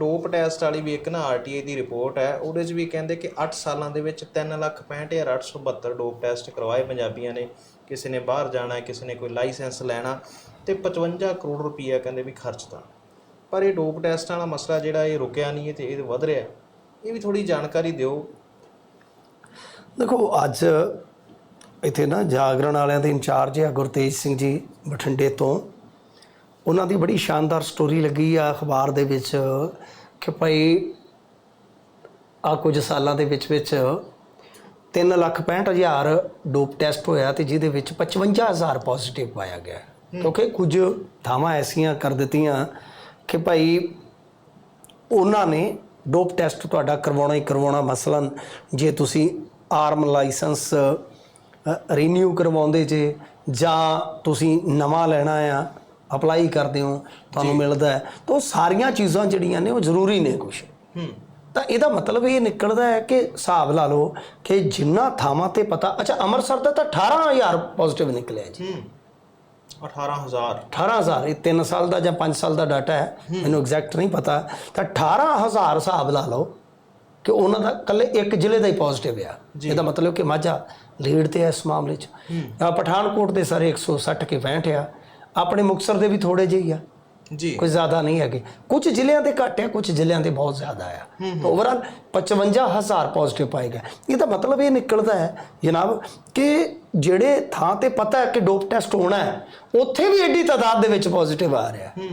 Dope test ਵਾਲੀ ਵੀ ਇੱਕ ਨਾ ਆਰਟੀਆਈ ਦੀ ਰਿਪੋਰਟ ਹੈ। ਉਹਦੇ 'ਚ ਵੀ ਕਹਿੰਦੇ ਕਿ 8 ਸਾਲਾਂ ਦੇ ਵਿੱਚ 365872 ਡੋਪ ਟੈਸਟ ਕਰਵਾਏ ਪੰਜਾਬੀਆਂ ਨੇ। ਕਿਸੇ ਨੇ ਬਾਹਰ ਜਾਣਾ, ਕਿਸੇ ਨੇ ਕੋਈ ਲਾਇਸੈਂਸ ਲੈਣਾ ਤੇ 55 ਕਰੋੜ ਰੁਪਈਆ ਕਹਿੰਦੇ ਵੀ ਖਰਚਤਾ ਪਰ ਇਹ ਡੋਪ ਟੈਸਟਾਂ ਵਾਲਾ ਮਸਲਾ ਜਿਹੜਾ ਇਹ ਰੁਕਿਆ ਨਹੀਂ ਹੈ ਤੇ ਇਹ ਵਧ ਰਿਹਾ ਇਹ ਵੀ ਥੋੜੀ ਜਾਣਕਾਰੀ ਦਿਓ। ਦੇਖੋ, ਅੱਜ ਇੱਥੇ ਨਾ ਜਾਗਰਣ ਵਾਲਿਆਂ ਦੇ ਇੰਚਾਰਜ ਆ ਗੁਰਤੇਜ ਸਿੰਘ ਜੀ ਬਠਿੰਡੇ ਤੋਂ। ਉਹਨਾਂ ਦੀ ਬੜੀ ਸ਼ਾਨਦਾਰ ਸਟੋਰੀ ਲੱਗੀ ਆ ਅਖਬਾਰ ਦੇ ਵਿੱਚ ਕਿ ਭਾਈ ਆ ਕੁਝ ਸਾਲਾਂ ਦੇ ਵਿੱਚ ਵਿੱਚ 3 ਲੱਖ 65 ਹਜ਼ਾਰ ਡੋਪ ਟੈਸਟ ਹੋਇਆ ਤੇ ਜਿਹਦੇ ਵਿੱਚ 55000 ਪੋਜ਼ਿਟਿਵ ਪਾਇਆ ਗਿਆ। ਕਿਉਂਕਿ ਕੁਝ ਥਾਵਾਂ ਐਸੀਆਂ ਕਰ ਦਿੱਤੀਆਂ ਕਿ ਭਾਈ ਉਹਨਾਂ ਨੇ ਡੋਪ ਟੈਸਟ ਤੁਹਾਡਾ ਕਰਵਾਉਣਾ ਹੀ ਕਰਵਾਉਣਾ ਮਸਲਨ ਜੇ ਤੁਸੀਂ ਆਰਮ ਲਾਇਸੈਂਸ ਰੀਨਿਊ ਕਰਵਾਉਂਦੇ ਜੇ ਜਾਂ ਤੁਸੀਂ ਨਵਾਂ ਲੈਣਾ ਆ ਅਪਲਾਈ ਕਰਦੇ ਹੋ ਤੁਹਾਨੂੰ ਮਿਲਦਾ ਹੈ। ਤਾਂ ਉਹ ਸਾਰੀਆਂ ਚੀਜ਼ਾਂ ਜਿਹੜੀਆਂ ਨੇ ਉਹ ਜ਼ਰੂਰੀ ਨੇ ਕੁਝ ਹੂੰ। ਤਾਂ ਇਹਦਾ ਮਤਲਬ ਇਹ ਨਿਕਲਦਾ ਹੈ ਕਿ ਹਿਸਾਬ ਲਾ ਲਓ ਕਿ ਜਿੰਨਾ ਥਾਵਾਂ ਤੇ ਪਤਾ ਅੱਛਾ ਅੰਮ੍ਰਿਤਸਰ ਦਾ ਤਾਂ 18000 ਪੋਜ਼ਿਟਿਵ ਨਿਕਲਿਆ ਜੀ। ਹੂੰ। 18000 18000 ਇਹ 3 ਸਾਲ ਦਾ ਜਾਂ 5 ਸਾਲ ਦਾ ਡਾਟਾ ਹੈ ਮੈਨੂੰ ਐਗਜ਼ੈਕਟ ਨਹੀਂ ਪਤਾ। ਤਾਂ 18000 ਹਿਸਾਬ ਲਾ ਲਓ ਕਿ ਉਹਨਾਂ ਦਾ ਕੱਲੇ ਇੱਕ ਜ਼ਿਲ੍ਹੇ ਦਾ ਹੀ ਪੋਜ਼ਿਟਿਵ ਆ। ਇਹਦਾ ਮਤਲਬ ਕਿ ਮਾਝਾ ਲੀਡ ਤੇ ਹੈ ਇਸ ਮਾਮਲੇ 'ਚ। ਪਠਾਨਕੋਟ ਦੇ ਸਾਰੇ 160 ਕੇ 65 ਆ। ਆਪਣੇ ਮੁਕਤਸਰ ਦੇ ਵੀ ਥੋੜੇ ਜਿਹੇ ਹੀ ਆ। ਜੀ। ਕੋਈ ਜ਼ਿਆਦਾ ਨਹੀਂ ਹੈਗੇ। ਕੁਝ ਜ਼ਿਲ੍ਹਿਆਂ ਦੇ ਘੱਟ ਆ ਕੁਝ ਜ਼ਿਲ੍ਹਿਆਂ ਦੇ ਬਹੁਤ ਜ਼ਿਆਦਾ ਆ। ਤਾਂ ਓਵਰਆਲ 55000 ਪੋਜ਼ਿਟਿਵ ਪਾਏ ਗਏ। ਇਹਦਾ ਮਤਲਬ ਇਹ ਨਿਕਲਦਾ ਹੈ ਜਨਾਬ ਕਿ ਜਿਹੜੇ ਥਾਂ ਤੇ ਪਤਾ ਹੈ ਕਿ ਡੋਪ ਟੈਸਟ ਹੋਣਾ ਹੈ ਉੱਥੇ ਵੀ ਐਡੀ ਤਾਦਾਦ ਦੇ ਵਿੱਚ ਪੋਜ਼ਿਟਿਵ ਆ ਰਿਹਾ। ਹੂੰ।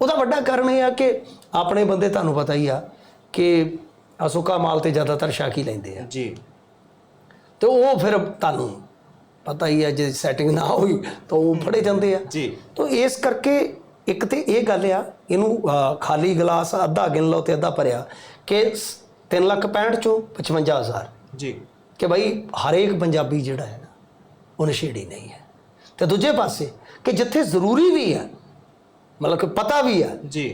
ਉਹਦਾ ਵੱਡਾ ਕਾਰਨ ਇਹ ਆ ਕਿ ਆਪਣੇ ਬੰਦੇ ਤੁਹਾਨੂੰ ਪਤਾ ਹੀ ਆ ਕਿ ਅਸੁਕਾ ਮਾਲ ਤੇ ਜ਼ਿਆਦਾਤਰ ਸ਼ਾਕੀ ਲੈਂਦੇ ਆ। ਜੀ। ਤੇ ਉਹ ਫਿਰ ਤੁਹਾਨੂੰ ਪਤਾ ਹੀ ਹੈ ਜੇ ਸੈਟਿੰਗ ਨਾ ਹੋਈ ਤਾਂ ਉਹ ਫੜੇ ਜਾਂਦੇ ਆ। ਜੀ। ਤੋ ਇਸ ਕਰਕੇ ਇੱਕ ਤੇ ਇਹ ਗੱਲ ਆ ਇਹਨੂੰ ਖਾਲੀ ਗਲਾਸ ਅੱਧਾ ਗਿਣ ਲਓ ਤੇ ਅੱਧਾ ਭਰਿਆ ਕਿ 3 ਲੱਖ 65 ਚੋਂ 55000 ਜੀ। ਕਿ ਭਾਈ ਹਰੇਕ ਪੰਜਾਬੀ ਜਿਹੜਾ ਹੈ ਨਾ ਉਹ ਨਸ਼ੇੜੀ ਨਹੀਂ ਹੈ। ਤੇ ਦੂਜੇ ਪਾਸੇ ਕਿ ਜਿੱਥੇ ਜ਼ਰੂਰੀ ਵੀ ਹੈ ਮਤਲਬ ਕਿ ਪਤਾ ਵੀ ਹੈ ਜੀ।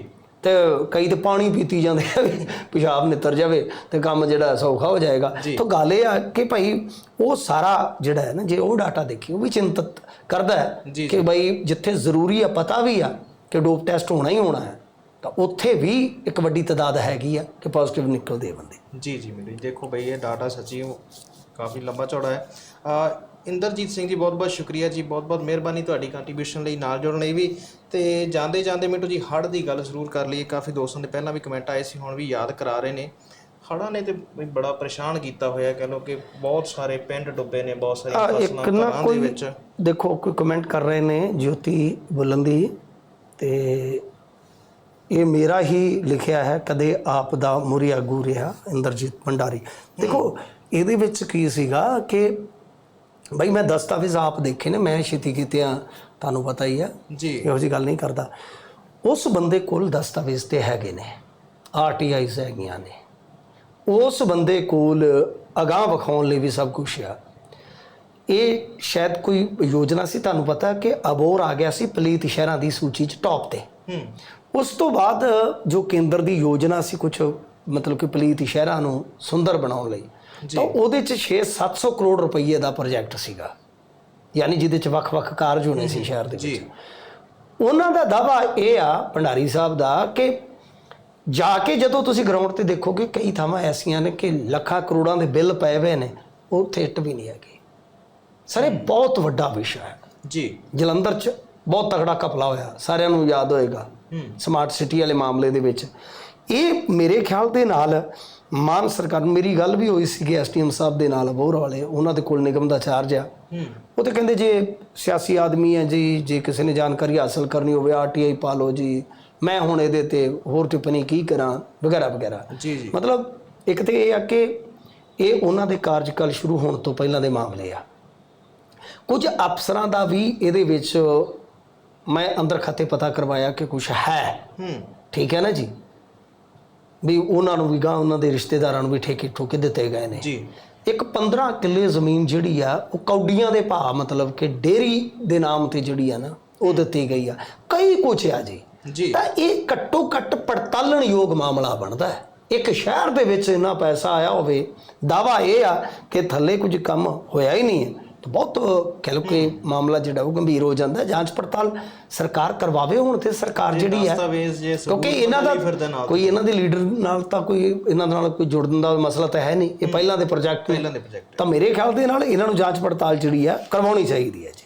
ਤੇ ਕਈ ਤੇ ਪਾਣੀ ਪੀਤੀ ਜਾਂਦੇ ਆ ਵੀ ਪਿਸ਼ਾਬ ਨਿੱਤਰ ਜਾਵੇ ਤੇ ਕੰਮ ਜਿਹੜਾ ਸੌਖਾ ਹੋ ਜਾਏਗਾ। ਤਾਂ ਗੱਲ ਇਹ ਆ ਕਿ ਭਾਈ ਉਹ ਸਾਰਾ ਜਿਹੜਾ ਹੈ ਨਾ ਜੇ ਉਹ ਡਾਟਾ ਦੇਖੀ ਉਹ ਵੀ ਚਿੰਤਤ ਕਰਦਾ ਹੈ ਕਿ ਭਾਈ ਜਿੱਥੇ ਜ਼ਰੂਰੀ ਆ ਪਤਾ ਵੀ ਆ ਕਿ ਡੋਪ ਟੈਸਟ ਹੋਣਾ ਹੀ ਹੋਣਾ ਹੈ ਤਾਂ ਉੱਥੇ ਵੀ ਇੱਕ ਵੱਡੀ ਤਾਦਾਦ ਹੈਗੀ ਆ ਕਿ ਪੋਜ਼ਿਟਿਵ ਨਿਕਲਦੇ ਬੰਦੇ। ਜੀ ਜੀ ਮੈਨੂੰ ਦੇਖੋ ਬਈ ਇਹ ਡਾਟਾ ਸੱਚੀ ਕਾਫੀ ਲੰਬਾ ਚੌੜਾ ਹੈ। ਇੰਦਰਜੀਤ ਸਿੰਘ ਜੀ ਬਹੁਤ ਬਹੁਤ ਸ਼ੁਕਰੀਆ ਜੀ ਬਹੁਤ ਬਹੁਤ ਮਿਹਰਬਾਨੀ ਤੁਹਾਡੀ ਕੰਟਰੀਬਿਊਸ਼ਨ ਲਈ ਨਾਲ ਜੁੜਨ ਲਈ ਵੀ। ਤੇ ਜਾਂਦੇ ਜਾਂਦੇ ਮਿੰਟੂ ਜੀ ਹੜ੍ਹ ਦੀ ਗੱਲ ਜ਼ਰੂਰ ਕਰ ਲਈਏ। ਕਾਫੀ ਦੋਸਤਾਂ ਦੇ ਪਹਿਲਾਂ ਵੀ ਕਮੈਂਟ ਆਏ ਸੀ ਹੁਣ ਵੀ ਯਾਦ ਕਰਾ ਰਹੇ ਨੇ। ਹੜ੍ਹਾਂ ਨੇ ਤੇ ਬੜਾ ਪਰੇਸ਼ਾਨ ਕੀਤਾ ਹੋਇਆ ਕਹ ਲੋ ਕਿ ਬਹੁਤ ਸਾਰੇ ਪਿੰਡ ਡੁੱਬੇ ਨੇ ਬਹੁਤ ਸਾਰੀਆਂ ਆ ਫਸਲਾਂ ਘਰਾਂ ਦੇ ਵਿੱਚ। ਦੇਖੋ ਕੋਈ ਕਮੈਂਟ ਕਰ ਰਹੇ ਨੇ ਜੋਤੀ ਬੁਲੰਦੀ। ਤੇ ਇਹ ਮੇਰਾ ਹੀ ਲਿਖਿਆ ਹੈ ਕਦੇ ਆਪ ਦਾ ਮੁਰੀ ਆਗੂ ਰਿਹਾ ਇੰਦਰਜੀਤ ਭੰਡਾਰੀ। ਦੇਖੋ ਇਹਦੇ ਵਿੱਚ ਕੀ ਸੀਗਾ ਕਿ ਬਈ ਮੈਂ ਦਸਤਾਵੇਜ਼ ਆਪ ਦੇਖੇ ਨੇ ਮੈਂ ਛੇਤੀ ਕੀਤਿਆਂ ਤੁਹਾਨੂੰ ਪਤਾ ਹੀ ਆ। ਜੀ। ਇਹੋ ਜੀ ਗੱਲ ਨਹੀਂ ਕਰਦਾ। ਉਸ ਬੰਦੇ ਕੋਲ ਦਸਤਾਵੇਜ਼ ਤੇ ਹੈਗੇ ਨੇ ਆਰਟੀਆਈਜ਼ ਹੈਗੀਆਂ ਨੇ। ਉਸ ਬੰਦੇ ਕੋਲ ਅਗਾਹ ਵਿਖਾਉਣ ਲਈ ਵੀ ਸਭ ਕੁਝ ਆ। ਇਹ ਸ਼ਾਇਦ ਕੋਈ ਯੋਜਨਾ ਸੀ ਤੁਹਾਨੂੰ ਪਤਾ ਕਿ ਅਬੋਰ ਆ ਗਿਆ ਸੀ ਪਲੀਤ ਸ਼ਹਿਰਾਂ ਦੀ ਸੂਚੀ 'ਚ ਟੌਪ ਤੇ। ਹੂੰ। ਉਸ ਤੋਂ ਬਾਅਦ ਜੋ ਕੇਂਦਰ ਦੀ ਯੋਜਨਾ ਸੀ ਕੁਝ ਮਤਲਬ ਕਿ ਪਲੀਤ ਸ਼ਹਿਰਾਂ ਨੂੰ ਸੁੰਦਰ ਬਣਾਉਣ ਲਈ। ਤਾਂ ਉਹਦੇ 'ਚ 6-700 ਕਰੋੜ ਰੁਪਏ ਦਾ ਪ੍ਰੋਜੈਕਟ ਸੀਗਾ। ਯਾਨੀ ਜਿਹਦੇ 'ਚ ਵੱਖ-ਵੱਖ ਕਾਰਜ ਹੋਣੇ ਸੀ ਸ਼ਹਿਰ ਦੇ ਵਿੱਚ। ਉਹਨਾਂ ਦਾ ਦਾਵਾ ਇਹ ਆ ਭੰਡਾਰੀ ਸਾਹਿਬ ਦਾ ਕਿ ਜਾ ਕੇ ਜਦੋਂ ਤੁਸੀਂ ਗਰਾਊਂਡ ਤੇ ਦੇਖੋਗੇ ਕਈ ਥਾਵਾਂ ਐਸੀਆਂ ਨੇ ਕਿ ਲੱਖਾਂ ਕਰੋੜਾਂ ਦੇ ਬਿੱਲ ਪਏ ਹੋਏ ਨੇ ਉੱਥੇ ਇੱਟ ਵੀ ਨਹੀਂ ਹੈਗੀ। ਸਰ ਇਹ ਬਹੁਤ ਵੱਡਾ ਵਿਸ਼ਾ ਹੈ। ਜੀ। ਜਲੰਧਰ 'ਚ ਬਹੁਤ ਤਗੜਾ ਕਪਲਾ ਹੋਇਆ ਸਾਰਿਆਂ ਨੂੰ ਯਾਦ ਹੋਏਗਾ। ਸਮਾਰਟ ਸਿਟੀ ਵਾਲੇ ਮਾਮਲੇ ਦੇ ਵਿੱਚ। ਇਹ ਮੇਰੇ ਖਿਆਲ ਦੇ ਨਾਲ ਮਾਨ ਸਰਕਾਰ ਨੂੰ ਮੇਰੀ ਗੱਲ ਵੀ ਹੋਈ ਸੀ ਕਿ ਐਸਟੀਐਮ ਸਾਹਿਬ ਦੇ ਨਾਲ ਅਬੋਹਰ ਵਾਲੇ ਉਹਨਾਂ ਦੇ ਕੋਲ ਨਿਗਮ ਦਾ ਚਾਰਜ ਆ। ਉਹ ਤੇ ਕਹਿੰਦੇ ਜੇ ਸਿਆਸੀ ਆਦਮੀ ਹੈ ਜੀ ਜੇ ਕਿਸੇ ਨੇ ਜਾਣਕਾਰੀ ਹਾਸਲ ਕਰਨੀ ਹੋਵੇ ਆਰਟੀਆਈ ਪਾ ਲਓ ਜੀ ਮੈਂ ਹੁਣ ਇਹਦੇ ਤੇ ਹੋਰ ਟਿੱਪਣੀ ਕੀ ਕਰਾਂ ਵਗੈਰਾ ਵਗੈਰਾ। ਜੀ ਜੀ। ਮਤਲਬ ਇੱਕ ਤੇ ਇਹ ਆ ਕਿ ਇਹ ਉਹਨਾਂ ਦੇ ਕਾਰਜਕਾਲ ਸ਼ੁਰੂ ਹੋਣ ਤੋਂ ਪਹਿਲਾਂ ਦੇ ਮਾਮਲੇ ਆ। ਕੁਝ ਅਫਸਰਾਂ ਦਾ ਵੀ ਇਹਦੇ ਵਿੱਚ ਮੈਂ ਅੰਦਰ ਖਾਤੇ ਪਤਾ ਕਰਵਾਇਆ ਕਿ ਕੁਝ ਹੈ। ਹੂੰ। ਠੀਕ ਹੈ ਨਾ ਜੀ? ਵੀ ਉਹਨਾਂ ਨੂੰ ਵੀ ਗਾਂ ਉਹਨਾਂ ਦੇ ਰਿਸ਼ਤੇਦਾਰਾਂ ਨੂੰ ਵੀ ਠੇਕੇ ਠੋਕੇ ਦਿੱਤੇ ਗਏ ਨੇ। ਜੀ। ਇੱਕ 15 ਕਿੱਲੇ ਜ਼ਮੀਨ ਜਿਹੜੀ ਆ ਉਹ ਕੌਡੀਆਂ ਦੇ ਭਾਅ ਮਤਲਬ ਕਿ ਡੇਰੀ ਦੇ ਨਾਮ ਤੇ ਜਿਹੜੀ ਆ ਨਾ ਉਹ ਦਿੱਤੀ ਗਈ ਆ। ਕਈ ਕੁਛ ਆ ਜੀ। ਜੀ। ਤਾਂ ਇਹ ਘੱਟੋ ਘੱਟ ਪੜਤਾਲਣ ਯੋਗ ਮਾਮਲਾ ਬਣਦਾ ਹੈ। ਇੱਕ ਸ਼ਹਿਰ ਦੇ ਵਿੱਚ ਇੰਨਾ ਪੈਸਾ ਆਇਆ ਹੋਵੇ ਦਾਵਾ ਇਹ ਆ ਕਿ ਥੱਲੇ ਕੁਝ ਕੰਮ ਹੋਇਆ ਹੀ ਨਹੀਂ ਹੈ। ਤਾਂ ਬਹੁਤ ਕਹਿ ਲਓ ਕਿ ਮਾਮਲਾ ਜਿਹੜਾ ਉਹ ਗੰਭੀਰ ਹੋ ਜਾਂਦਾ ਹੈ। ਜਾਂਚ ਪੜਤਾਲ ਸਰਕਾਰ ਕਰਵਾਵੇ ਹੁਣ ਤੇ ਸਰਕਾਰ ਜਿਹੜੀ ਹੈ। ਕਿਉਂਕਿ ਇਹਨਾਂ ਦਾ ਹੀ ਕੋਈ ਇਹਨਾਂ ਦੇ ਲੀਡਰ ਨਾਲ ਤਾਂ ਕੋਈ ਇਹਨਾਂ ਨਾਲ ਕੋਈ ਜੁੜਨ ਦਾ ਮਸਲਾ ਤਾਂ ਹੈ ਨਹੀਂ। ਇਹ ਪਹਿਲਾਂ ਦੇ ਪ੍ਰੋਜੈਕਟ ਪਹਿਲਾਂ ਦੇ ਪ੍ਰੋਜੈਕਟ। ਤਾਂ ਮੇਰੇ ਖਿਆਲ ਦੇ ਨਾਲ ਇਹਨਾਂ ਨੂੰ ਜਾਂਚ ਪੜਤਾਲ ਜਿਹੜੀ ਆ ਕਰਵਾਉਣੀ ਚਾਹੀਦੀ ਹੈ ਜੀ।